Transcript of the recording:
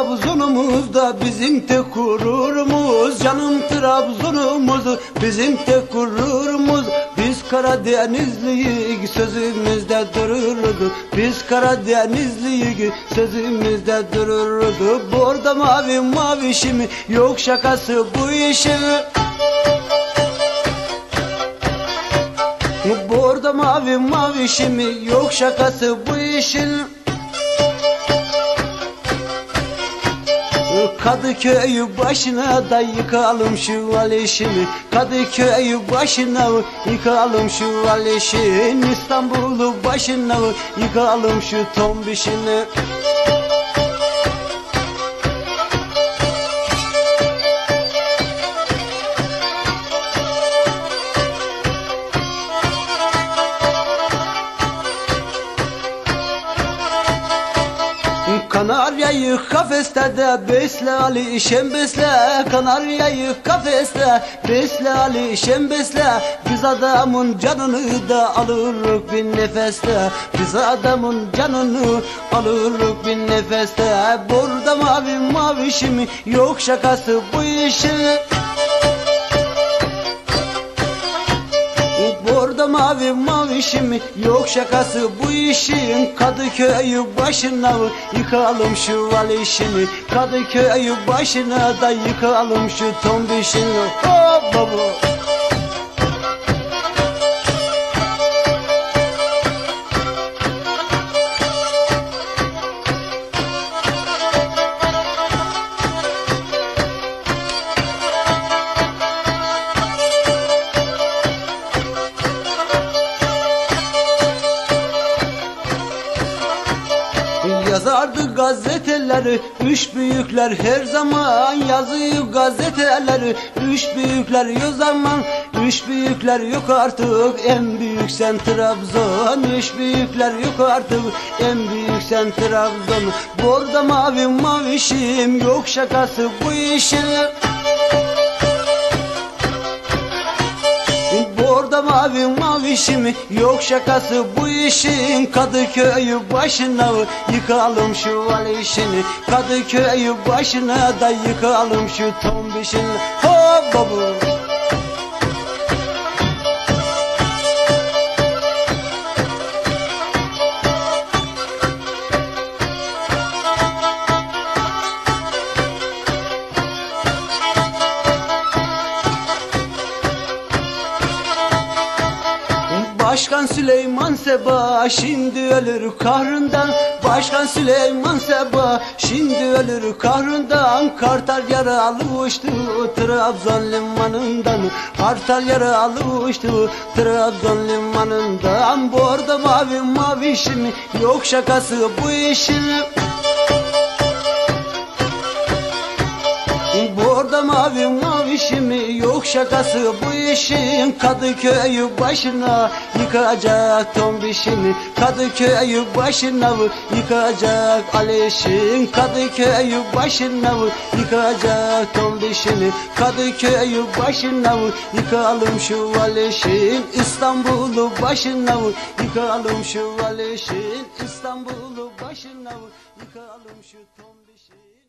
Canım Trabzon'umuz da bizim tek gururumuz. Canım Trabzon'umuz bizim tek gururumuz. Biz Karadenizliyiz sözümüzde dururdu. Biz Karadenizliyiz sözümüzde dururdu. Borda mavi mavişim yok şakası bu işin Borda mavi mavişim yok şakası bu işin Kadıköy başına da yıkalım şu Alişini Kadıköy başına yıkalım şu Alişini İstanbul'u başına yıkalım şu tombişini Kanaryayı kafeste de besle Ali şem besle. Kanaryayı kafeste besle Ali şem besle. Biz adamın canını da alırız bir nefeste. Biz adamın canını alırız bir nefeste. Burada mavi mavişim yok şakası bu işin Borda mavi mavişim yok şakası bu işin. Kadıköy başına yıkalım şu valişini. Kadıköy başına da yıkalım şu tombişini. Hop baba Yazardı gazeteleri. Üç büyükler her zaman yazıyor gazeteleri. Üç büyükler o zaman Üç büyükler yok artık. En büyük sen Trabzon Üç büyükler yok artık. En büyük sen Trabzon. Borda mavi mavişim Yok şakası bu işin. Borda mavi mavişim yok şakası bu işin Kadıköy başına yıkalım şu valişini Kadıköy başına da yıkalım şu tombişini. Hop baba Başkan Süleyman Seba şimdi ölür kahrından. Başkan Süleyman Seba şimdi ölür kahrından. Kartal yaralı uçtu Trabzon limanından. Kartal yaralı uçtu Trabzon limanından. Borda mavi mavişim yok şakası bu işin Borda mavi mavişim yok şakası. Bu işin Kadıköy başına yıkacak tombişini Kadıköy başına yıkacak Alişin Kadıköy başına yıkacak tombişini Kadıköy başına yıkalım şu Alişin İstanbul'u başına yıkalım şu Alişin İstanbul'u başına yıkalım şu tombişin